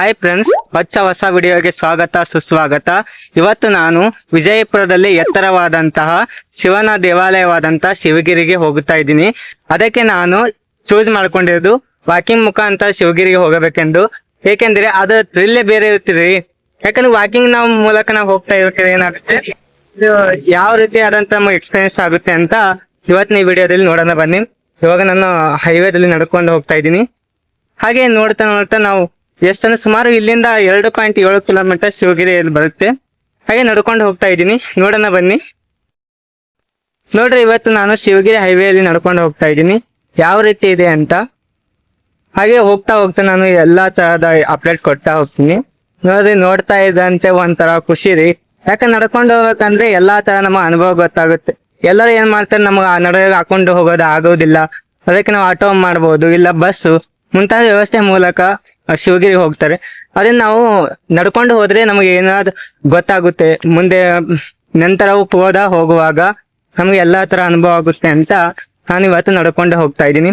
Hi friends ಹೊಚ್ಚ ಹೊಸ ವಿಡಿಯೋಗೆ ಸ್ವಾಗತ, ಸುಸ್ವಾಗತ. ಇವತ್ತು ನಾನು ವಿಜಯಪುರದಲ್ಲಿ ಎತ್ತರವಾದಂತಹ ಶಿವನ ದೇವಾಲಯವಾದಂತಹ ಶಿವಗಿರಿಗೆ ಹೋಗುತ್ತಾ ಇದ್ದೀನಿ. ಅದಕ್ಕೆ ನಾನು ಚೂಸ್ ಮಾಡ್ಕೊಂಡಿರೋದು ವಾಕಿಂಗ್ ಮುಖಾಂತರ ಶಿವಗಿರಿಗೆ ಹೋಗಬೇಕೆಂದು. ಏಕೆಂದ್ರೆ ಅದು ಥ್ರಿಲ್ಲೇ ಬೇರೆ ಇರ್ತೀರಿ ಯಾಕಂದ್ರೆ ವಾಕಿಂಗ್ನ ಮೂಲಕ ನಾವು ಹೋಗ್ತಾ ಇರ್ತೀವಿ ಏನಾಗುತ್ತೆ? ಯಾವ ರೀತಿ ಆದಂತ ಎಕ್ಸ್ಪೀರಿಯನ್ಸ್ ಆಗುತ್ತೆ ಅಂತ ಇವತ್ತಿನ ವಿಡಿಯೋದಲ್ಲಿ ನೋಡೋಣ ಬನ್ನಿ. ಇವಾಗ ನಾನು ಹೈವೇದಲ್ಲಿ ನಡ್ಕೊಂಡು ಹೋಗ್ತಾ ಇದ್ದೀನಿ. ಹಾಗೆ ನೋಡ್ತಾ ನೋಡ್ತಾ ನಾವು ಎಷ್ಟಂದ್ರೆ ಸುಮಾರು ಇಲ್ಲಿಂದ ಎರಡು ಪಾಯಿಂಟ್ ಏಳು ಕಿಲೋಮೀಟರ್ ಶಿವಗಿರಿಯಲ್ಲಿ ಬರುತ್ತೆ. ಹಾಗೆ ನಡ್ಕೊಂಡು ಹೋಗ್ತಾ ಇದ್ದೀನಿ. ನೋಡೋಣ ಬನ್ನಿ. ನೋಡ್ರಿ ಇವತ್ತು ನಾನು ಶಿವಗಿರಿ ಹೈವೇಯಲ್ಲಿ ನಡ್ಕೊಂಡು ಹೋಗ್ತಾ ಇದ್ದೀನಿ. ಯಾವ ರೀತಿ ಇದೆ ಅಂತ. ಹಾಗೆ ಹೋಗ್ತಾ ಹೋಗ್ತಾ ನಾನು ಎಲ್ಲಾ ತರಹದ ಅಪ್ಡೇಟ್ ಕೊಡ್ತಾ ಹೋಗ್ತೀನಿ. ನೋಡ್ರಿ ನೋಡ್ತಾ ಇದ್ದಂತೆ ಒಂಥರ ಖುಷಿ ರೀ. ಯಾಕೆ ನಡ್ಕೊಂಡು ಹೋಗ್ಬೇಕಂದ್ರೆ ಎಲ್ಲಾ ತರ ನಮ್ಮ ಅನುಭವ ಗೊತ್ತಾಗುತ್ತೆ. ಎಲ್ಲರೂ ಏನ್ ಮಾಡ್ತಾರೆ ನಮಗೆ ನಡುವೆ ಹಾಕೊಂಡು ಹೋಗೋದು ಆಗೋದಿಲ್ಲ. ಅದಕ್ಕೆ ನಾವು ಆಟೋ ಮಾಡ್ಬೋದು ಇಲ್ಲ ಬಸ್ಸು. ಮುಂತಾದ ವ್ಯವಸ್ಥೆ ಮೂಲಕ ಆ, ಶಿವಗಿರಿ ಹೋಗ್ತಾರೆ. ಅದನ್ನ ನಾವು ನಡ್ಕೊಂಡು ಹೋದ್ರೆ ನಮಗೆ ಏನಾದ್ರು ಗೊತ್ತಾಗುತ್ತೆ. ಮುಂದೆ ನಂತರವು ಹೋದ ಹೋಗುವಾಗ ನಮ್ಗೆ ಎಲ್ಲಾ ತರ ಅನುಭವ ಆಗುತ್ತೆ ಅಂತ ನಾನು ಇವತ್ತು ನಡ್ಕೊಂಡು ಹೋಗ್ತಾ ಇದ್ದೀನಿ.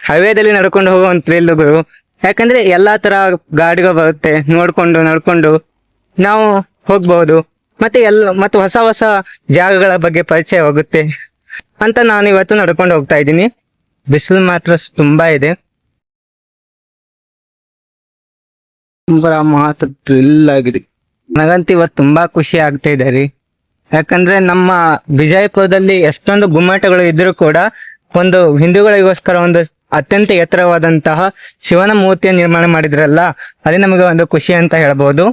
ಹೈವೇದಲ್ಲಿ ನಡ್ಕೊಂಡು ಹೋಗೋ ಒಂದು ಥ್ರಿಲ್ಗಳು ಯಾಕಂದ್ರೆ ಎಲ್ಲಾ ತರ ಗಾಡಿಗಳು ಬರುತ್ತೆ. ನೋಡ್ಕೊಂಡು, ನಡ್ಕೊಂಡು ನಾವು ಹೋಗ್ಬಹುದು ಮತ್ತೆ ಎಲ್ಲ ಮತ್ತೆ ಹೊಸ ಹೊಸ ಜಾಗಗಳ ಬಗ್ಗೆ ಪರಿಚಯ ಹೋಗುತ್ತೆ ಅಂತ ನಾನು ಇವತ್ತು ನಡ್ಕೊಂಡು ಹೋಗ್ತಾ ಇದ್ದೀನಿ. ಬಿಸಿಲು ಮಾತ್ರ ತುಂಬಾ ಇದೆ. ಥ್ರಿಲ್ ಆಗಿದೆ ನನಗಂತೂ ಇವತ್ತು ತುಂಬಾ ಖುಷಿ ಆಗ್ತಾ ಇದೆ ರೀ. ಯಾಕಂದ್ರೆ ನಮ್ಮ ವಿಜಯಪುರದಲ್ಲಿ ಎಷ್ಟೊಂದು ಗುಮ್ಮಟಗಳು ಇದ್ರೂ ಕೂಡ ಒಂದು ಹಿಂದೂಗಳಿಗೋಸ್ಕರ ಒಂದು ಅತ್ಯಂತ ಎತ್ತರವಾದಂತಹ ಶಿವನ ಮೂರ್ತಿಯ ನಿರ್ಮಾಣ ಮಾಡಿದ್ರಲ್ಲ ಅದೇ ನಮಗೆ ಒಂದು ಖುಷಿ ಅಂತ ಹೇಳ್ಬೋದು.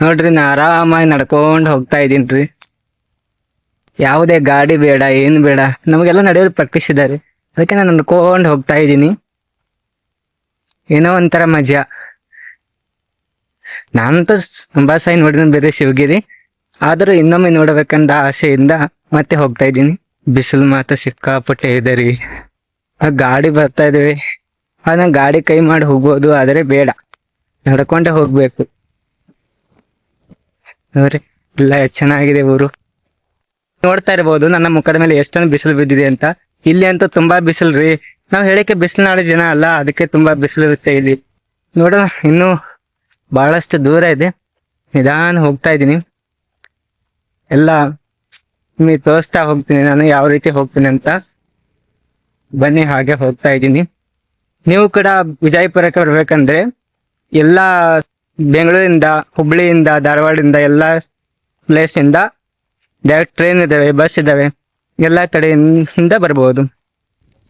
ನೋಡ್ರಿ, ನಾ ಆರಾಮಾಗಿ ನಡ್ಕೊಂಡು ಹೋಗ್ತಾ ಇದೀನ್ರಿ ಯಾವುದೇ ಗಾಡಿ ಬೇಡ, ಏನು ಬೇಡ, ನಮಗೆಲ್ಲ ನಡೆಯೋದು ಪ್ರಾಕ್ಟೀಸ್ ಇದ್ದಾರೆ ಅದಕ್ಕೆ ನಾನು ನಡ್ಕೊಂಡು ಹೋಗ್ತಾ ಇದ್ದೀನಿ. ಏನೋ ಒಂಥರ ಮಜಾ. ನಾನಂತೂ ತುಂಬಾ ಸಾಯಿ ನೋಡಿದ ಬೇರೆ ಶಿವಗಿರಿ. ಆದ್ರೂ ಇನ್ನೊಮ್ಮೆ ನೋಡಬೇಕಂದ ಆಸೆಯಿಂದ ಮತ್ತೆ ಹೋಗ್ತಾ ಇದ್ದೀನಿ. ಬಿಸಿಲು ಮಾತ್ರ ಸಿಕ್ಕಾಪಟ್ಟೆ ಇದೆ ರೀ. ಆ ಗಾಡಿ ಬರ್ತಾ ಇದೀವಿ. ಅದನ್ನ ಗಾಡಿ ಕೈ ಮಾಡಿ ಹೋಗೋದು ಆದ್ರೆ ಬೇಡ. ನಡ್ಕೊಂಡೆ ಹೋಗ್ಬೇಕು. ನೋಡ್ರಿ ಇಲ್ಲ ಚೆನ್ನಾಗಿದೆ ಊರು. ನೋಡ್ತಾ ಇರ್ಬೋದು, ನನ್ನ ಮುಖದ ಮೇಲೆ ಎಷ್ಟೊಂದು ಬಿಸಿಲು ಬಿದ್ದಿದೆ ಅಂತ. ಇಲ್ಲಿ ಅಂತೂ ತುಂಬಾ ಬಿಸಿಲು ರೀ. ನಾವು ಹೇಳಕ್ಕೆ ಬಿಸಿಲು ನಾಳೆ ಜನ ಅಲ್ಲ, ಅದಕ್ಕೆ ತುಂಬಾ ಬಿಸಿಲು ಇರುತ್ತೆ ಇಲ್ಲಿ. ನೋಡೋಣ, ಇನ್ನು ಬಹಳಷ್ಟು ದೂರ ಇದೆ. ನಿಧಾನ ಹೋಗ್ತಾ ಇದ್ದೀನಿ. ಎಲ್ಲ ನಿಮಗೆ ತೋರಿಸ್ತಾ ಹೋಗ್ತೀನಿ ನಾನು ಯಾವ ರೀತಿ ಹೋಗ್ತೀನಿ ಅಂತ. ಬನ್ನಿ ಹಾಗೆ ಹೋಗ್ತಾ ಇದ್ದೀನಿ. ನೀವು ಕೂಡ ವಿಜಯಪುರಕ್ಕೆ ಬರ್ಬೇಕಂದ್ರೆ ಎಲ್ಲ ಬೆಂಗಳೂರಿಂದ, ಹುಬ್ಳಿಯಿಂದ, ಧಾರವಾಡದಿಂದ ಎಲ್ಲ ಪ್ಲೇಸ್ ಇಂದ ಡೈರೆಕ್ಟ್ ಟ್ರೈನ್ ಇದ್ದಾವೆ ಬಸ್ ಇದ್ದಾವೆ ಎಲ್ಲ ಕಡೆಯಿಂದ ಬರ್ಬೋದು.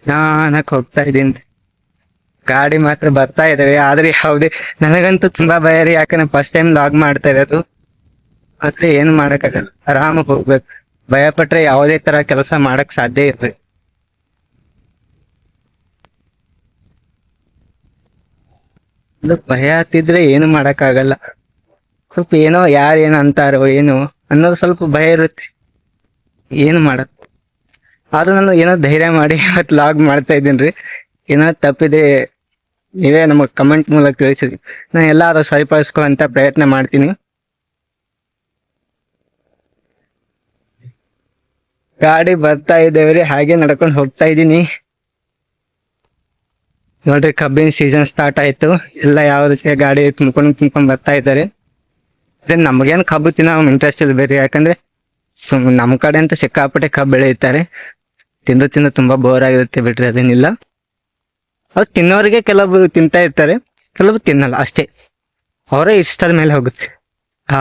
ನಾನಕ್ ಹೋಗ್ತಾ ಇದ್ದೀನಿ. ಗಾಡಿ ಮಾತ್ರ ಬರ್ತಾ ಇದಾವೆ. ಆದ್ರೆ ಯಾವುದೇ ನನಗಂತೂ ತುಂಬಾ ಭಯ ರೀ. ಯಾಕಂದ್ರೆ ಫಸ್ಟ್ ಟೈಮ್ ಲಾಗ್ ಮಾಡ್ತಾ ಇರೋದು. ಮತ್ತೆ ಏನು ಮಾಡಕ್ಕಾಗಲ್ಲ. ಆರಾಮ ಹೋಗ್ಬೇಕು. ಭಯ ಪಟ್ರೆ ಯಾವುದೇ ತರ ಕೆಲಸ ಮಾಡಕ್ ಸಾಧ್ಯ ಇರ್ರಿ ಭಯ ಹತ್ತಿದ್ರೆ ಏನು ಮಾಡಕ್ಕಾಗಲ್ಲ. ಸ್ವಲ್ಪ ಏನೋ ಯಾರು ಏನು ಅಂತಾರೋ ಏನು ಅನ್ನೋದು ಸ್ವಲ್ಪ ಭಯ ಇರುತ್ತೆ. ಏನು ಮಾಡಕ್ ಆದ್ರೂ ನಾನು ಏನೋ ಧೈರ್ಯ ಮಾಡಿ ಇವತ್ತು ಲಾಗ್ ಮಾಡ್ತಾ ಇದ್ದೀನಿ ಏನೋ ತಪ್ಪಿದೆ ನೀವೇ ನಮಗೆ ಕಮೆಂಟ್ ಮೂಲಕ ತಿಳಿಸಿರಿ ನಾನು ಎಲ್ಲರೂ ಸರಿಪಡಿಸ್ಕೊಳ್ಳೋಂಥ ಪ್ರಯತ್ನ ಮಾಡ್ತೀನಿ. ಗಾಡಿ ಬರ್ತಾ ಇದ್ದೇವ್ರಿ ಹಾಗೆ ನಡ್ಕೊಂಡು ಹೋಗ್ತಾ ಇದ್ದೀನಿ. ನೋಡ್ರಿ, ಕಬ್ಬಿನ ಸೀಸನ್ ಸ್ಟಾರ್ಟ್ ಆಯ್ತು. ಎಲ್ಲ ಯಾವ ರೀತಿಯ ಗಾಡಿ ತುಂಬ್ಕೊಂಡು ತುಂಬ್ಕೊಂಡು ಬರ್ತಾ ಇದ್ದಾರೆ. ಅದೇ ನಮಗೇನು ಕಬ್ಬು ತಿನ್ನೋ ಇಂಟ್ರೆಸ್ಟ್ ಇಲ್ಲ ಬೇರೆ, ಯಾಕಂದ್ರೆ ಸುಮ್ ನಮ್ ಕಡೆ ಅಂತ ಸಿಕ್ಕಾಪಟ್ಟೆ ಕಬ್ಬು ಬೆಳೆಯುತ್ತಾರೆ. ತಿಂದು ತಿಂದು ತುಂಬಾ ಬೋರ್ ಆಗಿರುತ್ತೆ ಬಿಡ್ರಿ, ಅದೇನಿಲ್ಲ. ಅದು ತಿನ್ನೋರಿಗೆ ಕೆಲವು ತಿಂತಾ ಇರ್ತಾರೆ, ಕೆಲವು ತಿನ್ನಲ್ಲ, ಅಷ್ಟೇ. ಅವರೇ ಇಷ್ಟದ ಮೇಲೆ ಹೋಗುತ್ತೆ. ಆ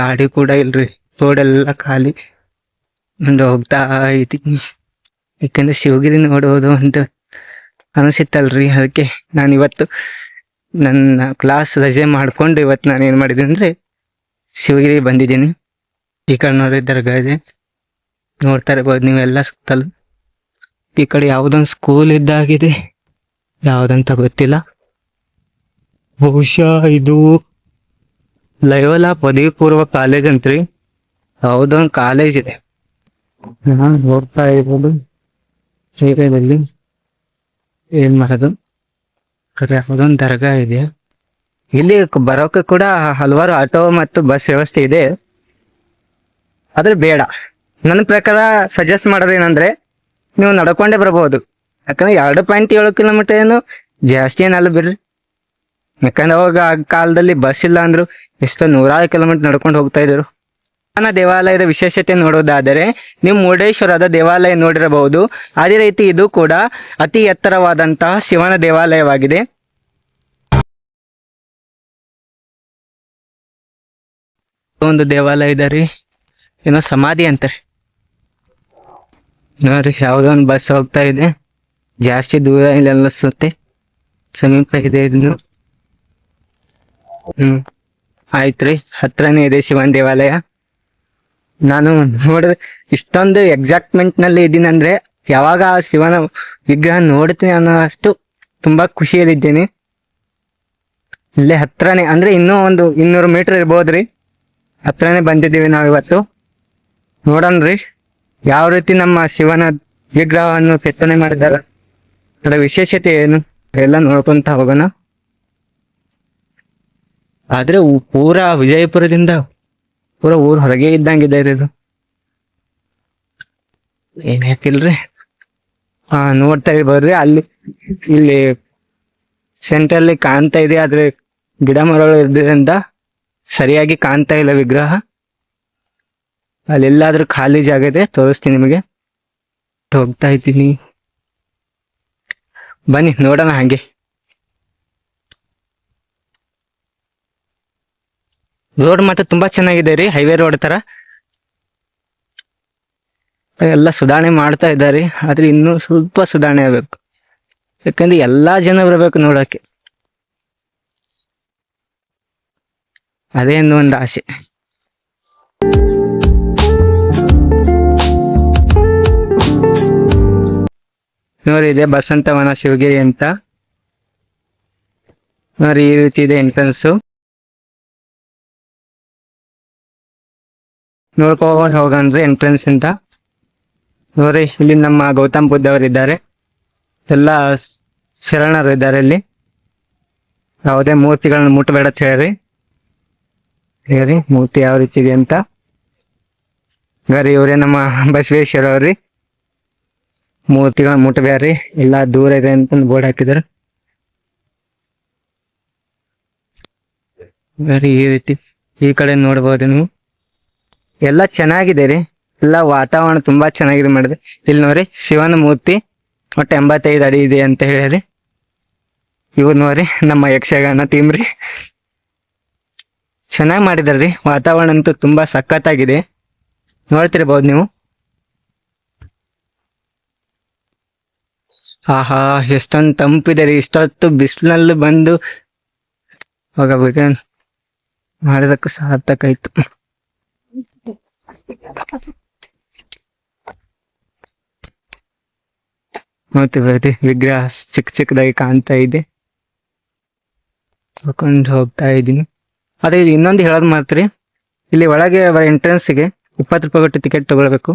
ಗಾಡಿ ಕೂಡ ಇಲ್ರಿ, ರೋಡೆಲ್ಲ ಖಾಲಿ. ಮುಂದೆ ಹೋಗ್ತಾ ಇದ್ದೀನಿ ಯಾಕಂದ್ರೆ ಶಿವಗಿರಿ ನೋಡೋದು ಅಂತ ಅನಿಸಿತ್ತಲ್ರಿ, ಅದಕ್ಕೆ ನಾನು ಇವತ್ತು ನನ್ನ ಕ್ಲಾಸ್ ರಜೆ ಮಾಡಿಕೊಂಡು ಇವತ್ತು ನಾನು ಏನು ಮಾಡಿದೆ ಅಂದರೆ ಶಿವಗಿರಿ ಬಂದಿದ್ದೀನಿ. ಈ ಕಡೆ ನೋಡಿದ್ರೆ ದರ್ಗಾ ಇದೆ. ನೋಡ್ತಾ ಇರ್ಬೋದು ನೀವೆಲ್ಲ ಸುತ್ತಲೂ. ಈ ಕಡೆ ಯಾವುದೊಂದು ಸ್ಕೂಲ್ ಇದ್ದಾಗಿದೆ. ಯಾವ್ದಂತ ಗೊತ್ತಿಲ್ಲ. ಬಹುಶಃ ಇದು ಲಯೋಲ ಪದವಿ ಪೂರ್ವ ಕಾಲೇಜ್ ಅಂತ್ರಿ? ಯಾವ್ದೊಂದು ಕಾಲೇಜ್ ಇದೆ. ನಾನು ನೋಡ್ತಾ ಇರೋದು ಏರಿಯಾದಲ್ಲಿ ಏನ್ ಮಾಡೋದು? ಯಾವ್ದೊಂದು ದರ್ಗಾ ಇದೆ. ಇಲ್ಲಿ ಬರೋಕೆ ಕೂಡ ಹಲವಾರು ಆಟೋ ಮತ್ತು ಬಸ್ ವ್ಯವಸ್ಥೆ ಇದೆ. ಆದ್ರೆ ಬೇಡ. ನನ್ನ ಪ್ರಕಾರ ಸಜೆಸ್ಟ್ ಮಾಡೋದೇನಂದ್ರೆ ನೀವು ನಡ್ಕೊಂಡೇ ಬರ್ಬೋದು. ಯಾಕಂದ್ರೆ ಎರಡು ಪಾಯಿಂಟ್ ಏಳು ಕಿಲೋಮೀಟರ್ ಏನು ಜಾಸ್ತಿ ಏನಲ್ಲ ಬಿಡ್ರಿ. ಯಾಕಂದ್ರೆ ಅವಾಗ ಆ ಕಾಲದಲ್ಲಿ ಬಸ್ ಇಲ್ಲ ಅಂದ್ರು ಎಷ್ಟೋ ನೂರಾರು ಕಿಲೋಮೀಟರ್ ನಡ್ಕೊಂಡು ಹೋಗ್ತಾ ಇದ್ರು. ದೇವಾಲಯದ ವಿಶೇಷತೆ ನೋಡೋದಾದರೆ ನೀವು ಮುರುಡೇಶ್ವರದ ದೇವಾಲಯ ನೋಡಿರಬಹುದು. ಅದೇ ರೀತಿ ಇದು ಕೂಡ ಅತಿ ಎತ್ತರವಾದಂತಹ ಶಿವನ ದೇವಾಲಯವಾಗಿದೆ. ಒಂದು ದೇವಾಲಯ ಇದೆ ರೀ. ಏನೋ ಸಮಾಧಿ ಅಂತಾರೆ. ನೋಡ್ರಿ, ಯಾವುದೋ ಒಂದು ಬಸ್ ಹೋಗ್ತಾ ಇದೆ. ಜಾಸ್ತಿ ದೂರ ಇಲ್ಲ ಸುತ್ತೆ ಸಮೀಪ ಇದೆ ಇದನ್ನು ಹ್ಮ್. ಆಯ್ತ್ರಿ ಹತ್ರನೇ ಇದೆ ಶಿವನ್ ದೇವಾಲಯ. ನಾನು ನೋಡಿದ್ರೆ ಇಷ್ಟೊಂದು ಎಕ್ಸಾಕ್ಟ್ಮೆಂಟ್ನಲ್ಲಿ ಇದೀನಂದ್ರೆ ಯಾವಾಗ ಆ ಶಿವನ ವಿಗ್ರಹ ನೋಡ್ತೀನಿ ಅನ್ನೋ ಅಷ್ಟು ತುಂಬಾ ಖುಷಿಯಲ್ಲಿದ್ದೇನೆ. ಇಲ್ಲೇ ಹತ್ರನೇ, ಅಂದ್ರೆ ಇನ್ನೂ ಒಂದು ಇನ್ನೂರು ಮೀಟರ್ ಇರ್ಬೋದ್ರಿ ಹತ್ರನೇ ಬಂದಿದ್ದೀವಿ ನಾವಿವತ್ತು ನೋಡೋಣ್ರಿ ಯಾವ ರೀತಿ ನಮ್ಮ ಶಿವನ ವಿಗ್ರಹವನ್ನು ಕೆತ್ತನೆ ಮಾಡಿದಾರ ಅದರ ವಿಶೇಷತೆ ಏನು? ಎಲ್ಲ ನೋಡ್ಕೊಂತ ಹೋಗೋಣ. ಆದ್ರೆ ಪೂರಾ ವಿಜಯಪುರದಿಂದ ಪೂರಾ ಊರ್ ಹೊರಗೆ ಇದ್ದಂಗಿದೆ ರೀ ಇದು. ಏನ್ ಯಾಕಿಲ್ರಿ? ಹಾ, ನೋಡ್ತಾ ಇರ್ಬೋದ್ರಿ ಅಲ್ಲಿ, ಇಲ್ಲಿ ಸೆಂಟ್ರಲ್ಲಿ ಕಾಣ್ತಾ ಇದೆ, ಆದ್ರೆ ಗಿಡ ಮರಗಳು ಇರೋದ್ರಿಂದ ಸರಿಯಾಗಿ ಕಾಣ್ತಾ ಇಲ್ಲ ವಿಗ್ರಹ. ಅಲ್ಲೆಲ್ಲಾದ್ರೂ ಖಾಲಿ ಜಾಗ ಇದೆ, ತೋರಿಸ್ತೀನಿ ನಿಮಗೆ. ಹೋಗ್ತಾ ಇದ್ದೀನಿ. ಬನ್ನಿ, ನೋಡೋಣ ಹಂಗೆ. ರೋಡ್ ಮಾತ್ರ ತುಂಬಾ ಚೆನ್ನಾಗಿದೆ ರೀ, ಹೈವೇ ರೋಡ್ ತರ. ಎಲ್ಲ ಸುಧಾರಣೆ ಮಾಡ್ತಾ ಇದ್ದಾರೆ, ಆದ್ರೆ ಇನ್ನೂ ಸ್ವಲ್ಪ ಸುಧಾರಣೆ ಆಗ್ಬೇಕು. ಯಾಕಂದ್ರೆ ಎಲ್ಲಾ ಜನ ಬರ್ಬೇಕು ನೋಡಕ್ಕೆ ಅದೇ ಒಂದು ಆಸೆ. ನೋಡಿ, ಇದೆ ಬಸಂತವನ ಶಿವಗಿರಿ ಅಂತ. ನೋಡಿ, ಈ ರೀತಿ ಇದೆ ಎಂಟ್ರೆನ್ಸ್ ನೋಡ್ಕೊಂಡು ಹೋಗಂದ್ರೆ ಎಂಟ್ರೆನ್ಸ್ ಅಂತ. ನೋಡಿ, ಇಲ್ಲಿ ನಮ್ಮ ಗೌತಮ್ ಬುದ್ಧ ಅವರು ಇದ್ದಾರೆ. ಎಲ್ಲ ಶರಣರು ಇದ್ದಾರೆ ಇಲ್ಲಿ. ಯಾವುದೇ ಮೂರ್ತಿಗಳನ್ನ ಮುಟ್ಟಬೇಡ ಹೇಳ್ರಿ. ಹೇಳಿ, ಮೂರ್ತಿ ಯಾವ ರೀತಿ ಇದೆ ಅಂತ. ಗರಿ ಇವರೇ ನಮ್ಮ ಬಸವೇಶ್ವರ ಅವ್ರಿ. ಮೂರ್ತಿಗಳನ್ನ ಮುಟ್ಟಬ್ಯಾಡ್ರಿ ಇಲ್ಲ ದೂರ ಇದೆ ಅಂತ ಬೋರ್ಡ್ ಹಾಕಿದಾರೆ ಈ ರೀತಿ ಈ ಕಡೆ ನೋಡ್ಬೋದು ನೀವು. ಎಲ್ಲ ಚೆನ್ನಾಗಿದೆ ರೀ. ಎಲ್ಲ ವಾತಾವರಣ ತುಂಬಾ ಚೆನ್ನಾಗಿದೆ ಮಾಡಿದೆ. ಇಲ್ಲಿ ನೋಡ್ರಿ ಶಿವನ ಮೂರ್ತಿ ಒಟ್ಟು ಎಂಬತ್ತೈದು ಅಡಿ ಇದೆ ಅಂತ ಹೇಳಿ ಇವ್ರು ನೋಡ್ರಿ ನಮ್ಮ ಯಕ್ಷಗಾನ ಟೀಮ್ ರೀ. ಚೆನ್ನಾಗಿ ಮಾಡಿದಾರ್ರಿ ವಾತಾವರಣ ಅಂತೂ ತುಂಬಾ ಸಖತ್ತಾಗಿದೆ. ನೋಡ್ತಿರ್ಬೋದು ನೀವು. ಆಹಾ, ಎಷ್ಟೊಂದು ತಂಪಿದೆ ರೀ ಇಷ್ಟೊತ್ತು ಬಿಸಿಲಲ್ಲಿ ಬಂದು ಹೋಗಬೇಕು ಆಯ್ತು. ಸಾರ್ಥಕಾಯ್ತು ಬರ್ತಿ ವಿಗ್ರಹ ಚಿಕ್ಕ ಚಿಕ್ಕದಾಗಿ ಕಾಣ್ತಾ ಇದೆ. ಹೋಗ್ಕೊಂಡು ಹೋಗ್ತಾ ಇದ್ದೀನಿ. ಅದೇ ಇನ್ನೊಂದು ಹೇಳೋದು ಮಾತ್ರ. ಇಲ್ಲಿ ಒಳಗೆ ಎಂಟ್ರೆನ್ಸ್ಗೆ ಇಪ್ಪತ್ತು ರೂಪಾಯಿ ಕೊಟ್ಟು ಟಿಕೆಟ್ ತಗೊಳ್ಬೇಕು.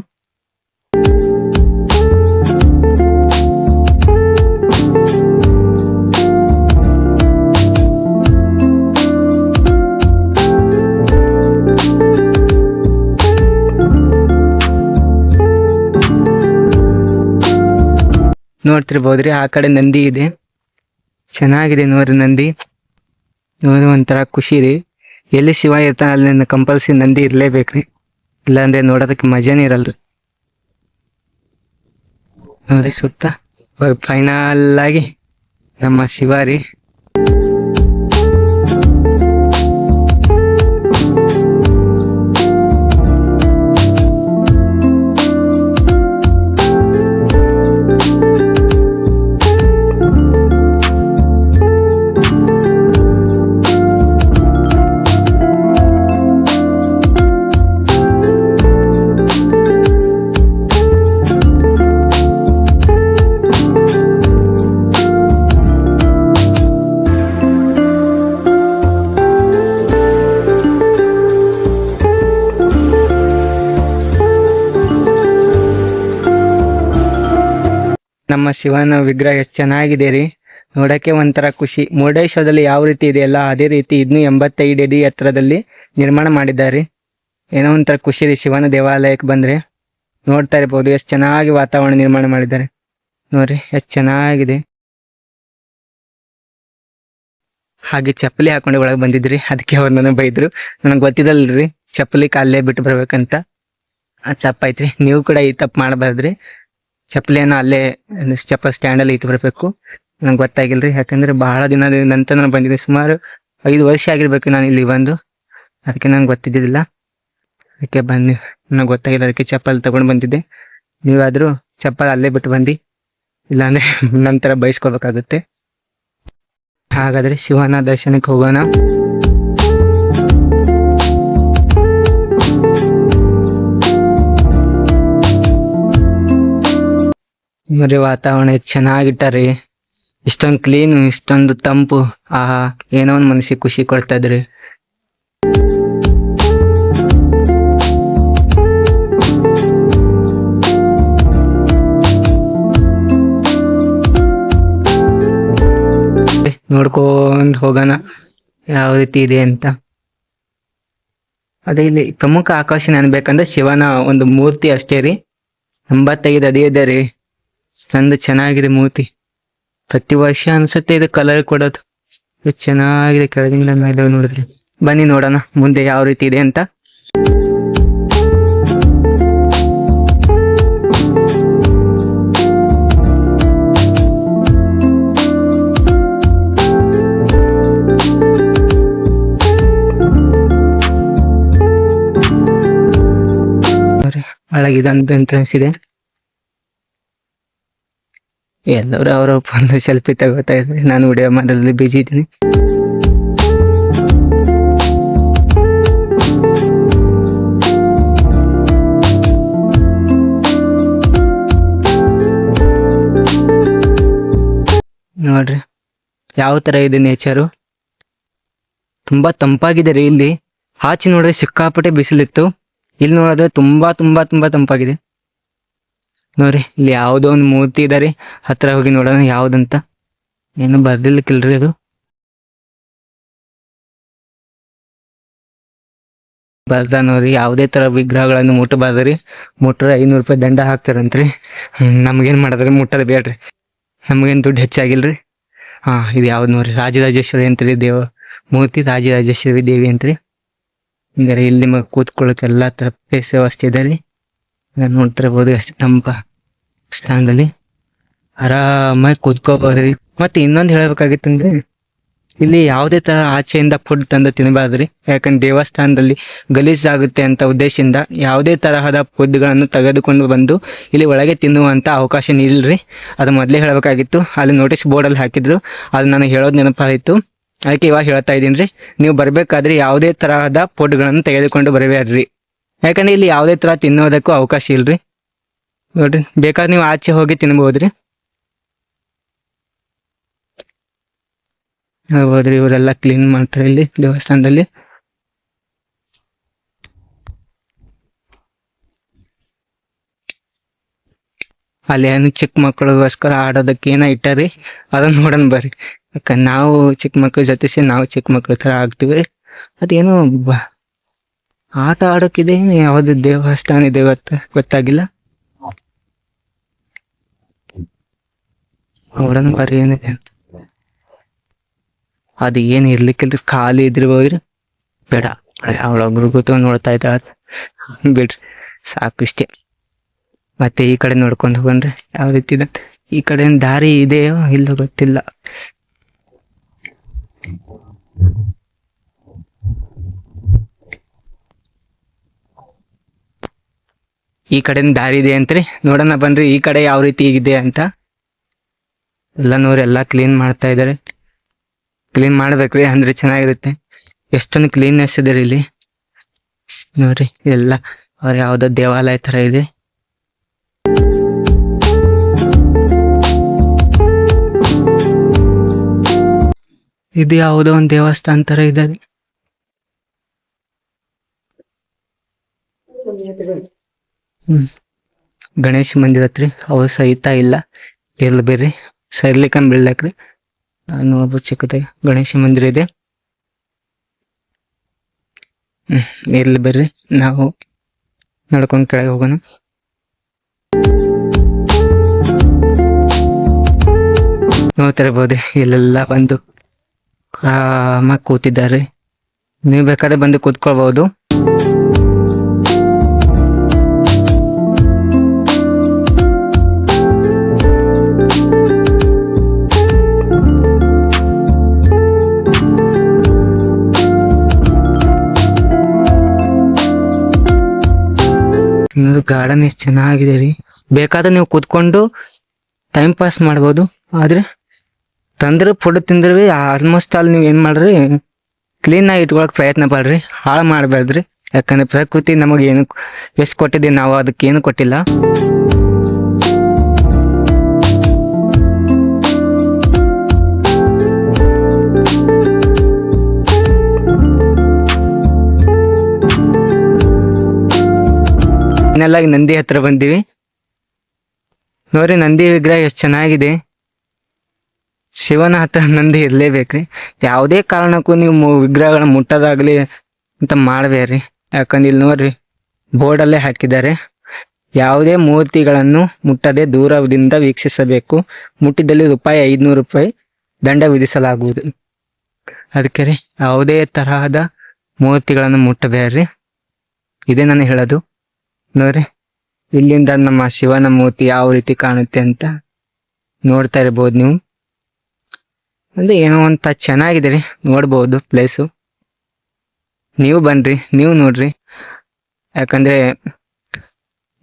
ನೋಡ್ತಿರ್ಬೋದ್ರಿ, ಆ ಕಡೆ ನಂದಿ ಇದೆ. ಚೆನ್ನಾಗಿದೆ ನೋಡ್ರಿ ನಂದಿ. ನೋಡಿ ಒಂಥರ ಖುಷಿ ರೀ. ಎಲ್ಲಿ ಶಿವ ಇರ್ತಾನೆ, ಅಲ್ಲಿ ಕಂಪಲ್ಸರಿ ನಂದಿ ಇರ್ಲೇಬೇಕ್ರಿ. ಇಲ್ಲಾಂದ್ರೆ ನೋಡೋದಕ್ಕೆ ಮಜಾನೇ ಇರಲ್ರಿ. ನೋಡ್ರಿ ಸುತ್ತ ಫೈನಲ್ ಆಗಿ ನಮ್ಮ ಶಿವ ರೀ. ಶಿವನ ವಿಗ್ರಹ ಎಷ್ಟು ಚೆನ್ನಾಗಿದೆ ರೀ. ನೋಡಕ್ಕೆ ಒಂಥರ ಖುಷಿ. ಮುರುಡೇಶ್ವರದಲ್ಲಿ ಯಾವ ರೀತಿ ಇದೆಯಲ್ಲ ಅದೇ ರೀತಿ ಇದನ್ನು ಎಂಬತ್ತೈದು ಅಡಿ ಎತ್ತರದಲ್ಲಿ ನಿರ್ಮಾಣ ಮಾಡಿದ್ದಾರೆ. ಏನೋ ಒಂಥರ ಖುಷಿ ರೀ ಶಿವನ ದೇವಾಲಯಕ್ಕೆ ಬಂದ್ರೆ. ನೋಡ್ತಾ ಇರ್ಬೋದು ಎಷ್ಟು ಚೆನ್ನಾಗಿ ವಾತಾವರಣ ನಿರ್ಮಾಣ ಮಾಡಿದ್ದಾರೆ. ನೋಡ್ರಿ ಎಷ್ಟು ಚೆನ್ನಾಗಿದೆ. ಹಾಗೆ ಚಪ್ಪಲಿ ಹಾಕೊಂಡು ಒಳಗೆ ಬಂದಿದ್ರಿ. ಅದಕ್ಕೆ ಅವ್ರು ನನಗೆ ಬೈದ್ರು. ನನಗೆ ಗೊತ್ತಿದಲ್ರಿ ಚಪ್ಪಲಿ ಕಾಲೇ ಬಿಟ್ಟು ಬರ್ಬೇಕಂತ. ತಪ್ಪಾಯ್ತ್ರಿ. ನೀವು ಕೂಡ ಈ ತಪ್ಪು ಮಾಡಬಾರ್ದ್ರಿ. ಚಪ್ಪಲಿಯನ್ನು ಅಲ್ಲೇ ಚಪ್ಪಲ್ ಸ್ಟ್ಯಾಂಡಲ್ಲಿ ಇಟ್ಟು ಬರಬೇಕು. ನಂಗೆ ಗೊತ್ತಾಗಿಲ್ರಿ ಯಾಕಂದ್ರೆ ಬಹಳ ದಿನದ ನಂತರ ನಾನು ಬಂದಿದ್ದೆ. ಸುಮಾರು ಐದು ವರ್ಷ ಆಗಿರ್ಬೇಕು ನಾನು ಇಲ್ಲಿ ಬಂದು. ಅದಕ್ಕೆ ನಂಗೆ ಗೊತ್ತಿದ್ದಿಲ್ಲ ಅದಕ್ಕೆ ಬನ್ನಿ. ನನಗೆ ಗೊತ್ತಾಗಿಲ್ಲ ಅದಕ್ಕೆ ಚಪ್ಪಲ್ ತಗೊಂಡು ಬಂದಿದ್ದೆ. ನೀವಾದ್ರೂ ಚಪ್ಪಲ್ ಅಲ್ಲೇ ಬಿಟ್ಟು ಬಂದು. ಇಲ್ಲಾಂದ್ರೆ ನಂತರ ಬಯಸ್ಕೋಬೇಕಾಗುತ್ತೆ ಹಾಗಾದ್ರೆ ಶಿವನ ದರ್ಶನಕ್ಕೆ ಹೋಗೋಣ. ನೋಡ್ರಿ ವಾತಾವರಣ ಎಷ್ಟ್ ಚೆನ್ನಾಗಿಟ್ಟಾರಿ. ಇಷ್ಟೊಂದು ಕ್ಲೀನ್ ಇಷ್ಟೊಂದು ತಂಪು. ಆಹಾ, ಏನೋ ಒಂದು ಮನಸ್ಸಿಗೆ ಖುಷಿ ಕೊಡ್ತದ್ರಿ ನೋಡ್ಕೊಂಡ್ ಹೋಗೋಣ. ಯಾವ ರೀತಿ ಇದೆ ಅಂತ. ಅದೇ ಇಲ್ಲಿ ಪ್ರಮುಖ ಆಕರ್ಷಣೆ ಅನ್ಬೇಕಂದ್ರೆ ಶಿವನ ಒಂದು ಮೂರ್ತಿ ಅಷ್ಟೇ ರೀ. ಎಂಬತ್ತೈದು ಅದೇ ಇದೆ ರೀ. ಚಂದ ಚೆನ್ನಾಗಿದೆ ಮೂರ್ತಿ ಪ್ರತಿ ವರ್ಷ ಅನ್ಸುತ್ತೆ ಇದು ಕಲರ್ ಕೊಡೋದು. ಚೆನ್ನಾಗಿದೆ ಕೆಳಗಿನ ಮೇಲೆ ನೋಡಿದ್ರೆ. ಬನ್ನಿ ನೋಡೋಣ ಮುಂದೆ ಯಾವ ರೀತಿ ಇದೆ ಅಂತ. ಒಳಗಿದಂತ ಎಂಟ್ರೆನ್ಸ್ ಇದೆ. ಎಲ್ಲರೂ ಅವರ ಫೋನ್ ಸೆಲ್ಫಿ ತಗೋತಾ ಇದ್ದಾರೆ ನಾನು ವಿಡಿಯೋ ಮಾಡೋದ್ರಲ್ಲಿ ಬಿಜಿ ಇದ್ದೀನಿ. ನೋಡ್ರಿ, ಯಾವ ತರ ಇದೆ ನೇಚರು ತುಂಬಾ ತಂಪಾಗಿದೆ ರೀ ಇಲ್ಲಿ. ಆಚೆ ನೋಡಿದ್ರೆ ಸಿಕ್ಕಾಪಟ್ಟೆ ಬಿಸಿಲಿತ್ತು. ಇಲ್ಲಿ ನೋಡಿದ್ರೆ ತುಂಬಾ ತುಂಬಾ ತುಂಬಾ ತಂಪಾಗಿದೆ. ನೋಡ್ರಿ, ಇಲ್ಲಿ ಯಾವುದೋ ಒಂದು ಮೂರ್ತಿ ಇದಾರೆ ಹತ್ರ ಹೋಗಿ ನೋಡೋಣ ಯಾವ್ದಂತ. ಏನು ಬರ್ದಿಲ್ಕಿಲ್ರಿ ಅದು. ಬರ್ದ ನೋಡ್ರಿ, ಯಾವುದೇ ತರ ವಿಗ್ರಹಗಳನ್ನು ಮುಟ್ಟಬಾರ್ದ್ರಿ ಮುಟ್ಟರೆ ಐನೂರು ರೂಪಾಯಿ ದಂಡ ಹಾಕ್ತಾರಂತ್ರಿ. ನಮ್ಗೇನ್ ಮಾಡಿದ್ರಿ ಮುಟ್ಟದ್ ಬೇಡ್ರಿ. ನಮ್ಗೇನ್ ದುಡ್ಡು ಹೆಚ್ಚಾಗಿಲ್ರಿ. ಹಾ, ಇದು ಯಾವ್ದು ನೋಡ್ರಿ, ರಾಜರಾಜೇಶ್ವರಿ ಅಂತ್ರಿ ದೇವ, ಮೂರ್ತಿ ರಾಜರಾಜೇಶ್ವರಿ ದೇವಿ ಅಂತ್ರಿ. ಹಿಂಗಾರೆ ಇಲ್ಲಿ ನಿಮಗೆ ಕೂತ್ಕೊಳ್ಳೋಕೆ ಎಲ್ಲಾ ತರ ಪ್ಲೇಸ್ ವ್ಯವಸ್ಥೆ ಇದೆ ರೀ. ನೋಡ್ತಿರ್ಬೋದು ಎಷ್ಟು ತಂಪ ಸ್ಥಾನದಲ್ಲಿ? ಆರಾಮಾಗಿ ಕೂತ್ಕೋಬಹುದ್ರಿ ಮತ್ತೆ ಇನ್ನೊಂದು ಹೇಳ್ಬೇಕಾಗಿತ್ತಂದ್ರೆ ಇಲ್ಲಿ ಯಾವುದೇ ತರ ಆಚೆಯಿಂದ ಫುಡ್ ತಂದು ತಿನ್ನಬಾರ್ದ್ರಿ ಯಾಕಂದ್ರೆ ದೇವಸ್ಥಾನದಲ್ಲಿ ಗಲೀಜ್ ಆಗುತ್ತೆ ಅಂತ ಉದ್ದೇಶದಿಂದ ಯಾವುದೇ ತರಹದ ಫುಡ್ಗಳನ್ನು ತೆಗೆದುಕೊಂಡು ಬಂದು ಇಲ್ಲಿ ಒಳಗೆ ತಿನ್ನುವಂತ ಅವಕಾಶ ನೀಡಿಲ್ರಿ ಅದು ಮೊದಲೇ ಹೇಳಬೇಕಾಗಿತ್ತು. ಅಲ್ಲಿ ನೋಟಿಸ್ ಬೋರ್ಡ್ ಅಲ್ಲಿ ಹಾಕಿದ್ರು. ಅದು ನನಗೆ ಹೇಳೋದು ನೆನಪಾಯಿತು. ಅದಕ್ಕೆ ಇವಾಗ ಹೇಳ್ತಾ ಇದೀನಿ ನೀವು ಬರ್ಬೇಕಾದ್ರೆ ಯಾವುದೇ ತರಹದ ಫುಡ್ಗಳನ್ನು ತೆಗೆದುಕೊಂಡು ಬರಬೇಡ್ರಿ. ಯಾಕಂದ್ರೆ ಇಲ್ಲಿ ಯಾವುದೇ ತರ ತಿನ್ನೋದಕ್ಕೂ ಅವಕಾಶ ಇಲ್ರಿ. ನೋಡ್ರಿ, ಬೇಕಾದ್ರೆ ನೀವು ಆಚೆ ಹೋಗಿ ತಿನ್ಬೋದ್ರಿ. ನೋಡ್ಬೋದ್ರಿ, ಇವರೆಲ್ಲ ಕ್ಲೀನ್ ಮಾಡ್ತಾರೆ ಇಲ್ಲಿ ದೇವಸ್ಥಾನದಲ್ಲಿ. ಅಲ್ಲಿ ಏನು ಚಿಕ್ಕ ಮಕ್ಕಳಿಗೋಸ್ಕರ ಆಡೋದಕ್ಕೆ ಏನೋ ಇಟ್ಟಾರಿ, ಅದನ್ನ ನೋಡೋಣ ಬರ್ರಿ. ಯಾಕೆ ನಾವು ಚಿಕ್ಕ ಮಕ್ಳ ಜೊತೆ ಸೇ ನಾವು ಚಿಕ್ಕ ಮಕ್ಳ ತರ ಆಗ್ತೀವಿ. ಅದೇನೋ ಆಟ ಆಡೋಕ್ಕಿದೆ ಯಾವ್ದು ದೇವಸ್ಥಾನ ಇದೆ ಗೊತ್ತ ಗೊತ್ತಾಗಿಲ್ಲ. ನೋಡೋಣ ಬರ್ರಿ ಅಂತ ಅದು ಏನ್ ಇರ್ಲಿಕ್ಕಿಲ್ರಿ, ಖಾಲಿ ಇದ್ರಿಬೋದ್ರಿ ಬೇಡ ಅವಳೊಬ್ರು ಕೂತ್ಕೊಂಡು ನೋಡ್ತಾ ಇದ್ದಾಳ. ಬಿಡ್ರಿ, ಸಾಕು ಇಷ್ಟೇ. ಮತ್ತೆ ಈ ಕಡೆ ನೋಡ್ಕೊಂಡು ಹೋಗಣ್ರಿ, ಯಾವ ರೀತಿ ಇದೆ. ಈ ಕಡೆ ದಾರಿ ಇದೆಯೋ ಇಲ್ಲ ಗೊತ್ತಿಲ್ಲ. ಈ ಕಡೆ ದಾರಿ ಇದೆ ಅಂತ್ರಿ. ನೋಡೋಣ ಬನ್ರಿ, ಈ ಕಡೆ ಯಾವ ರೀತಿ ಇದೆ ಅಂತ. ಎಲ್ಲ ನೋಡ್ರಿ ಎಲ್ಲಾ ಕ್ಲೀನ್ ಮಾಡ್ತಾ ಇದ್ದಾರೆ ಕ್ಲೀನ್ ಮಾಡ್ಬೇಕ್ರಿ, ಅಂದ್ರೆ ಚೆನ್ನಾಗಿರುತ್ತೆ. ಎಷ್ಟೊಂದು ಕ್ಲೀನ್ನೆಸ್ ಇದೆ ಇಲ್ಲಿ. ನೋಡ್ರಿ, ಎಲ್ಲ ಅವ್ರ ಯಾವ್ದೋ ದೇವಾಲಯ ತರ ಇದೆ. ಇದು ಯಾವುದೋ ಒಂದು ದೇವಸ್ಥಾನ ತರ ಇದೆ. ಹ್ಮ್. ಗಣೇಶ ಮಂದಿರ ಹತ್ರಿ ಅವು ಸಹಿತ ಇಲ್ಲ. ಇರ್ಲಿ ಬೇರೆ ಸೈರ್ಲಿಕ್ಕನ್ ಬೀಳ್ಲಾಕ್ರಿ ನಾನು ಚಿಕ್ಕದಾಗ. ಗಣೇಶ ಮಂದಿರ ಇದೆ. ಹ್ಮ್, ಇರ್ಲಿ ಬರ್ರಿ. ನಾವು ನಡ್ಕೊಂಡು ಕೆಳಗೆ ಹೋಗೋಣ. ನೋಡ್ತಿರ್ಬೋದು ಇಲ್ಲೆಲ್ಲ ಬಂದು ಆರಾಮಾಗಿ ಕೂತಿದ್ದಾರೆ. ನೀವು ಬೇಕಾದ್ರೆ ಬಂದು ಕೂತ್ಕೊಳ್ಬಹುದು ಗಾರ್ಡನ್ ಎಷ್ಟು ಚೆನ್ನಾಗಿದೆ ರೀ. ಬೇಕಾದ್ರೆ ನೀವು ಕೂತ್ಕೊಂಡು ಟೈಮ್ ಪಾಸ್ ಮಾಡ್ಬೋದು. ಆದ್ರೆ ತಂದ್ರೆ ಫುಡ್ ತಿಂದ್ರೆ ಆಲ್ಮೋಸ್ಟ್ ಆಲ್ ನೀವು ಏನು ಮಾಡ್ರಿ ಕ್ಲೀನ್ ಆಗಿ ಇಟ್ಕೊಳಕ್ ಪ್ರಯತ್ನ ಪಡ್ರಿ. ಹಾಳು ಮಾಡಬೇಡ್ರಿ ಯಾಕಂದ್ರೆ ಪ್ರಕೃತಿ ನಮಗೆ ಏನು, ಎಷ್ಟು ಕೊಟ್ಟಿದ್ದೀವಿ ನಾವು ಅದಕ್ಕೆ ಏನು ಕೊಟ್ಟಿಲ್ಲ. ಇನ್ನೆಲ್ಲ ಆಗಿ ನಂದಿ ಹತ್ರ ಬಂದಿವಿ. ನೋಡ್ರಿ ನಂದಿ ವಿಗ್ರಹ ಎಷ್ಟು ಚೆನ್ನಾಗಿದೆ. ಶಿವನ ಹತ್ರ ನಂದಿ ಇರ್ಲೇಬೇಕ್ರಿ. ಯಾವುದೇ ಕಾರಣಕ್ಕೂ ನೀವು ವಿಗ್ರಹಗಳ ಮುಟ್ಟೋದಾಗ್ಲಿ ಅಂತ ಮಾಡಬೇಡ್ರಿ. ಯಾಕಂದ್ರೆ ಇಲ್ಲಿ ನೋಡ್ರಿ, ಬೋರ್ಡಲ್ಲೇ ಹಾಕಿದ್ದಾರೆ. ಯಾವುದೇ ಮೂರ್ತಿಗಳನ್ನು ಮುಟ್ಟದೆ ದೂರದಿಂದ ವೀಕ್ಷಿಸಬೇಕು. ಮುಟ್ಟಿದಲ್ಲಿ ರೂಪಾಯಿ ಐದ್ನೂರು ರೂಪಾಯಿ ದಂಡ ವಿಧಿಸಲಾಗುವುದು. ಅದಕ್ಕೆ ರೀ, ಯಾವುದೇ ತರಹದ ಮೂರ್ತಿಗಳನ್ನು ಮುಟ್ಟಬೇಡ್ರಿ. ಇದೇ ನಾನು ಹೇಳೋದು. ನೋಡ್ರಿ, ಇಲ್ಲಿಂದ ನಮ್ಮ ಶಿವನ ಮೂರ್ತಿ ಯಾವ ರೀತಿ ಕಾಣುತ್ತೆ ಅಂತ ನೋಡ್ತಾ ಇರ್ಬೋದು ನೀವು. ಅಂದ್ರೆ ಏನೋ ಅಂತ ಚೆನ್ನಾಗಿದೆ ರೀ, ನೋಡ್ಬೋದು ಪ್ಲೇಸು ನೀವು ಬನ್ರಿ, ನೀವು ನೋಡ್ರಿ. ಯಾಕಂದ್ರೆ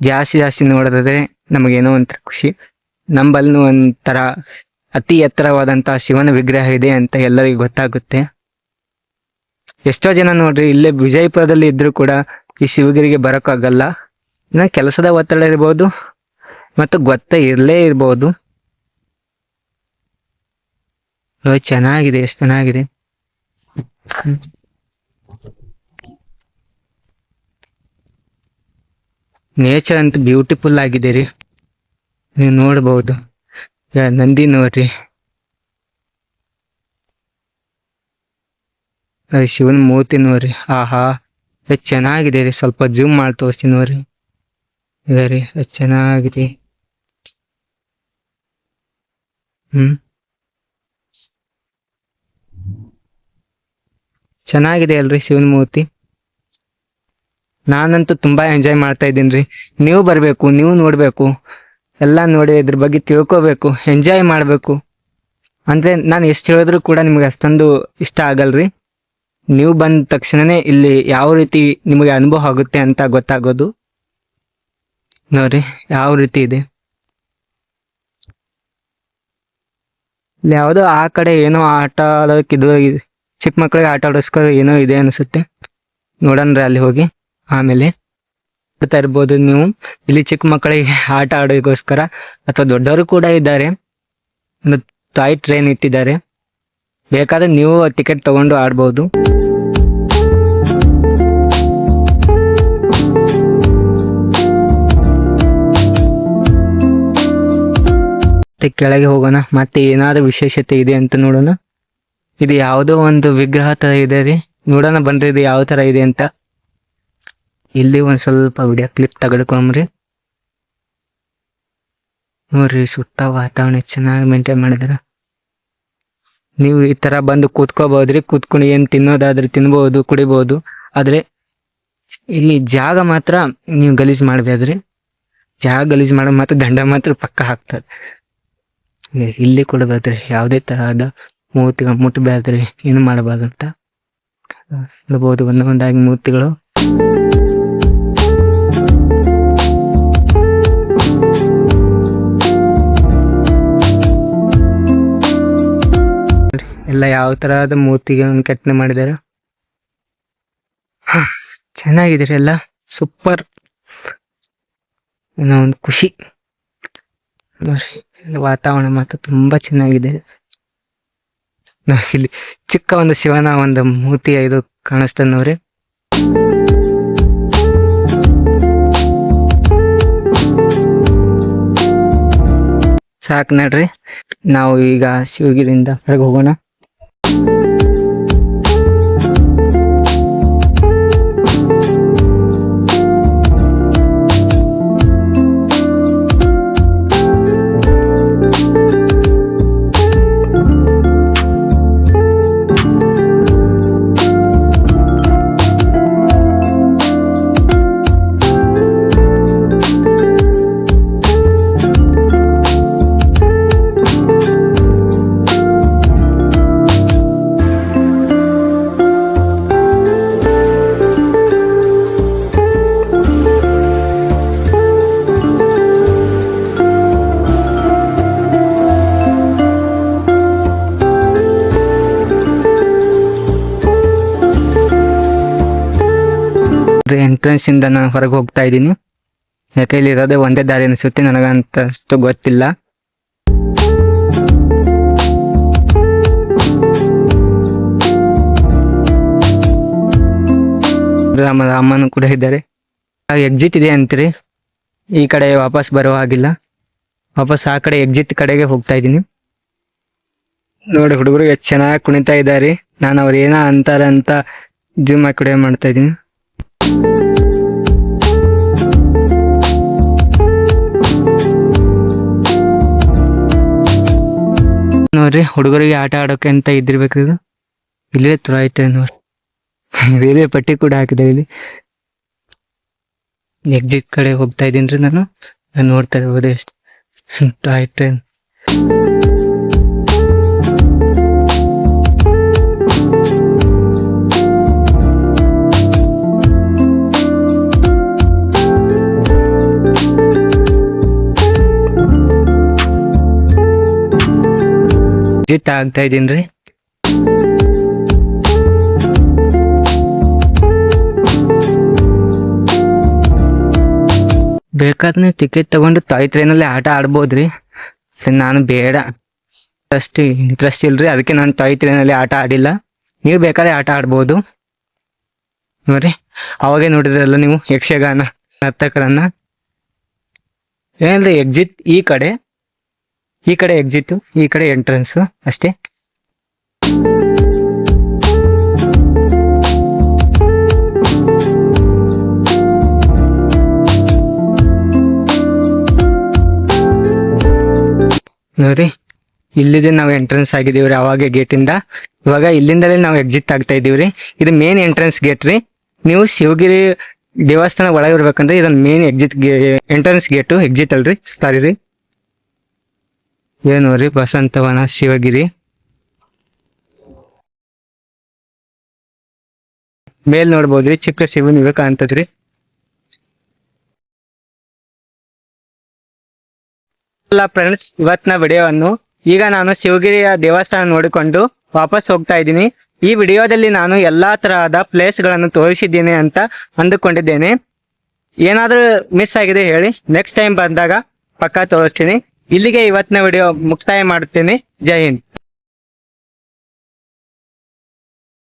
ಜಾಸ್ತಿ ಜಾಸ್ತಿ ನೋಡೋದಾದ್ರೆ ನಮಗೇನೋ ಒಂಥರ ಖುಷಿ. ನಂಬಲ್ನು ಒಂಥರ ಅತಿ ಎತ್ತರವಾದಂತಹ ಶಿವನ ವಿಗ್ರಹ ಇದೆ ಅಂತ ಎಲ್ಲರಿಗೂ ಗೊತ್ತಾಗುತ್ತೆ. ಎಷ್ಟೋ ಜನ ನೋಡ್ರಿ, ಇಲ್ಲೇ ವಿಜಯಪುರದಲ್ಲಿ ಇದ್ರು ಕೂಡ ಈ ಶಿವಗಿರಿಗೆ ಬರೋಕ್ಕಾಗಲ್ಲ. ಇನ್ನ ಕೆಲಸದ ಒತ್ತಡ ಇರ್ಬೋದು ಮತ್ತು ಗೊತ್ತ ಇರಲೇ ಇರ್ಬೋದು. ಚೆನ್ನಾಗಿದೆ, ಎಷ್ಟು ಚೆನ್ನಾಗಿದೆ. ನೇಚರ್ ಅಂತ ಬ್ಯೂಟಿಫುಲ್ ಆಗಿದೆ ರೀ. ನೀವು ನೋಡ್ಬೋದು. ನಂದಿ ನೋಡ್ರಿ. ಶಿವನ ಮೂರ್ತಿ ನೋಡ್ರಿ. ಆಹಾ ಚೆನ್ನಾಗಿದೆ ರೀ. ಸ್ವಲ್ಪ ಜೂಮ್ ಮಾಡಿ ತೋರಿಸ್ತೀನಿ ನೋಡ್ರಿ. ಇದೆ ಅಷ್ಟ್ ಚೆನ್ನಾಗಿದೆ. ಹ್ಮ್? ಚೆನ್ನಾಗಿದೆ ಅಲ್ರಿ ಶಿವನ ಮೂರ್ತಿ. ನಾನಂತೂ ತುಂಬಾ ಎಂಜಾಯ್ ಮಾಡ್ತಾ ಇದ್ದೀನಿ ರೀ. ನೀವು ಬರ್ಬೇಕು, ನೀವು ನೋಡ್ಬೇಕು. ಎಲ್ಲ ನೋಡಿ ಇದ್ರ ಬಗ್ಗೆ ತಿಳ್ಕೊಬೇಕು ಎಂಜಾಯ್ ಮಾಡ್ಬೇಕು. ಅಂದ್ರೆ ನಾನು ಎಷ್ಟು ಹೇಳಿದ್ರು ಕೂಡ ನಿಮಗೆ ಅಷ್ಟೊಂದು ಇಷ್ಟ ಆಗಲ್ರಿ. ನೀವು ಬಂದ ತಕ್ಷಣನೇ ಇಲ್ಲಿ ಯಾವ ರೀತಿ ನಿಮಗೆ ಅನುಭವ ಆಗುತ್ತೆ ಅಂತ ಗೊತ್ತಾಗೋದು. ನೋಡ್ರಿ ಯಾವ ರೀತಿ ಇದೆ? ಯಾವುದೋ ಆ ಕಡೆ ಏನೋ ಆಟ ಆಡೋಕೆ ಇದು ಚಿಕ್ಕ ಮಕ್ಕಳಿಗೆ ಆಟ ಆಡೋಸ್ಕರ ಏನೋ ಇದೆ ಅನಿಸುತ್ತೆ. ನೋಡೋಣ ಅಲ್ಲಿ ಹೋಗಿ. ಆಮೇಲೆ ಬರ್ತಾ ಇರ್ಬೋದು ನೀವು, ಇಲ್ಲಿ ಚಿಕ್ಕ ಮಕ್ಕಳಿಗೆ ಆಟ ಆಡೋಕ್ಕೋಸ್ಕರ ಅಥವಾ ದೊಡ್ಡವರು ಕೂಡ ಇದ್ದಾರೆ. ಒಂದು ಟಾಯ್ ಟ್ರೈನ್ ಇಟ್ಟಿದ್ದಾರೆ. ಬೇಕಾದ್ರೆ ನೀವು ಟಿಕೆಟ್ ತಗೊಂಡು ಆಡ್ಬೋದು. ಮತ್ತೆ ಕೆಳಗೆ ಹೋಗೋಣ, ಮತ್ತೆ ಏನಾದ್ರು ವಿಶೇಷತೆ ಇದೆ ಅಂತ ನೋಡೋಣ. ಇದು ಯಾವುದೋ ಒಂದು ವಿಗ್ರಹ ತರ ಇದೆ ರೀ. ನೋಡೋಣ ಬನ್ರಿ, ಇದು ಯಾವ ತರ ಇದೆ ಅಂತ. ಇಲ್ಲಿ ಒಂದ್ ಸ್ವಲ್ಪ ವಿಡಿಯೋ ಕ್ಲಿಪ್ ತೆಗೆದುಕೊಂಬ್ರಿ. ನೋಡ್ರಿ, ಸುತ್ತ ವಾತಾವರಣ ಚೆನ್ನಾಗಿ ಮೇಂಟೈನ್ ಮಾಡಿದಾರ. ನೀವು ಈ ತರ ಬಂದು ಕೂತ್ಕೋಬಹುದ್ರಿ ಕೂತ್ಕೊಂಡು ಏನ್ ತಿನ್ನೋದಾದ್ರೆ ತಿನ್ಬಹುದು ಕುಡಿಬಹುದು ಆದ್ರೆ ಇಲ್ಲಿ ಜಾಗ ಮಾತ್ರ ನೀವು ಗಲೀಜ್ ಮಾಡ್ಬೇಡ್ರಿ. ಜಾಗ ಗಲೀಜ್ ಮಾಡೋ ಮಾತ್ರ ದಂಡ ಮಾತ್ರ ಪಕ್ಕ ಹಾಕ್ತಾರೆ. ಇಲ್ಲಿ- ಕೂಡ ಕೊಡಬೇಡ್ರಿ ಯಾವುದೇ ತರಹದ ಮೂರ್ತಿಗಳು ಮುಟ್ಟಬೇಡ್ರಿ, ಏನು ಮಾಡಬಾರ್ದಂತ ನೋಡ್ಬೋದು ಒಂದೊಂದಾಗಿ ಮೂರ್ತಿಗಳು. ಎಲ್ಲ ಯಾವ ತರಹದ ಮೂರ್ತಿಗಳನ್ನು ಕೆತ್ತನೆ ಮಾಡಿದ್ದಾರೆ? ಚೆನ್ನಾಗಿದ್ದೀರಿ ಚೆನ್ನಾಗಿದೆ ಎಲ್ಲ. ಸೂಪರ್. ಏನೋ ಒಂದು ಖುಷಿ. ನೋಡ್ರಿ. ವಾತಾವರಣ ಮಾತ್ರ ತುಂಬಾ ಚೆನ್ನಾಗಿದೆ. ಇಲ್ಲಿ ಚಿಕ್ಕ ಒಂದು ಶಿವನ ಒಂದು ಮೂರ್ತಿ ಇದು ಕಾಣಿಸ್ತದೆ ನೋಡ್ರಿ ಸಾಕ್ ನಡ್ರಿ. ನಾವು ಈಗ ಶಿವಗಿರಿಯಿಂದ ಹೊರಗೆ ಹೋಗೋಣ. ಎಂಟ್ರೆನ್ಸ್ ಇಂದ ನಾನು ಹೊರಗೆ ಹೋಗ್ತಾ ಇದ್ದೀನಿ. ಯಾಕೆ ಇಲ್ಲಿ ಇರೋದೇ ಒಂದೇ ದಾರಿ ಅನಿಸುತ್ತೆ ನನಗಂತ ಅಷ್ಟು ಗೊತ್ತಿಲ್ಲ. ರಾಮ ರಾಮನು ಕೂಡ ಇದ್ದಾರೆ. ಎಕ್ಸಿಟ್ ಇದೆ ಅಂತೀರಿ? ಈ ಕಡೆ ವಾಪಸ್ ಬರೋ ಹಾಗಿಲ್ಲ. ವಾಪಸ್ ಆ ಕಡೆ ಎಕ್ಸಿಟ್ ಕಡೆಗೆ ಹೋಗ್ತಾ ಇದ್ದೀನಿ. ನೋಡಿ ಹುಡುಗರು, ಎಷ್ಟು ಚೆನ್ನಾಗಿ ಕುಣಿತಾ ಇದ್ದಾರೆ. ನಾನು ಅವ್ರು ಏನೋ ಅಂತಾರೆ ಅಂತ ಜೂಮ್ ಹಾಕಿ ಕಡೆ ಮಾಡ್ತಾ ಇದ್ದೀನಿ. ನೋಡ್ರಿ, ಹುಡುಗರಿಗೆ ಆಟ ಆಡೋಕೆ ಅಂತ ಇದ್ದಿರ್ಬೇಕು ಇದು? ಇಲ್ಲೇ ತರ ಐತೆ ನೋಡ್ರಿ. ಬೇರೆ ಪಟ್ಟಿ ಕೂಡ ಹಾಕಿದೆ ಇಲ್ಲಿ. ಎಕ್ಸಿಟ್ ಕಡೆ ಹೋಗ್ತಾ ಇದ್ದೀನಿ ನಾನು. ನಾನು ನೋಡ್ತಾ ಇರ್ಬೋದು ಎಷ್ಟು ಟಾಯ್ ಟ್ರೈನ್ ಎಕ್ಸಿಟ್ ಆಗ್ತಾ ಇದೀನ್ರಿ ರೀ. ನೀವು ಟಿಕೆಟ್ ತಗೊಂಡು ತಾಯಿ ಟ್ರೈನಲ್ಲಿ ಆಟ ಆಡ್ಬೋದ್ರಿ ನಾನು ಬೇಡ. ಇಂಟ್ರೆಸ್ಟ್ ಇಂಟ್ರೆಸ್ಟ್ ಇಲ್ರಿ, ಅದಕ್ಕೆ ನಾನು ತಾಯಿ ಟ್ರೈನಲ್ಲಿ ಆಟ ಆಡಿಲ್ಲ. ನೀವು ಬೇಕಾದ್ರೆ ಆಟ ಆಡ್ಬೋದು. ನೋಡ್ರಿ, ಅವಾಗೇ ನೋಡಿದ್ರಲ್ಲ ನೀವು ಯಕ್ಷಗಾನ ನರ್ತಕರನ್ನ. ಏನಂದ್ರೆ ಎಕ್ಸಿಟ್ ಈ ಕಡೆ. ಈ ಕಡೆ ಎಕ್ಸಿಟ್ ಈ ಕಡೆ ಎಂಟ್ರೆನ್ಸ್ ಅಷ್ಟೇ. ನೋಡ್ರಿ, ಇಲ್ಲಿದೆ ನಾವು ಎಂಟ್ರೆನ್ಸ್ ಆಗಿದೀವ್ರಿ ಅವಾಗ ಗೇಟ್ ಇಂದ. ಇವಾಗ ಇಲ್ಲಿಂದಲೇ ನಾವು ಎಕ್ಸಿಟ್ ಆಗ್ತಾ ಇದೀವ್ರಿ ಇದು ಮೇನ್ ಎಂಟ್ರೆನ್ಸ್ ಗೇಟ್ ರೀ. ನೀವು ಶಿವಗಿರಿ ದೇವಸ್ಥಾನ ಒಳಗೆ ಇರ್ಬೇಕಂದ್ರೆ ಇದನ್ನ main exit entrance gate exit ಅಲ್ರಿ ಸಾರಿ ರೀ. ಏನು ರೀ? ಬಸಂತವನ ಶಿವಗಿರಿ. ಮೇಲ್ ನೋಡ್ಬೋದ್ರಿ ಚಿಕ್ಕ ಶಿವನ್ ಇವೆ ಕಾಣ್ತದ್ರಿ. ಅಲ್ಲ ಫ್ರೆಂಡ್ಸ್ ಇವತ್ತಿನ ವಿಡಿಯೋವನ್ನು ಈಗ ನಾನು ಶಿವಗಿರಿಯ ದೇವಸ್ಥಾನ ನೋಡಿಕೊಂಡು ವಾಪಸ್ ಹೋಗ್ತಾ ಇದ್ದೀನಿ. ಈ ವಿಡಿಯೋದಲ್ಲಿ ನಾನು ಎಲ್ಲಾ ತರಹದ ಪ್ಲೇಸ್ಗಳನ್ನು ತೋರಿಸಿದ್ದೀನಿ ಅಂತ ಅಂದುಕೊಂಡಿದ್ದೇನೆ. ಏನಾದ್ರೂ ಮಿಸ್ ಆಗಿದೆ ಹೇಳಿ ನೆಕ್ಸ್ಟ್ ಟೈಮ್ ಬಂದಾಗ ಪಕ್ಕ ತೋರಿಸ್ತೀನಿ. ಇಲ್ಲಿಗೆ ಇವತ್ತಿನ ವಿಡಿಯೋ ಮುಕ್ತಾಯ ಮಾಡುತ್ತೇನೆ ಜೈ ಹಿಂದ್.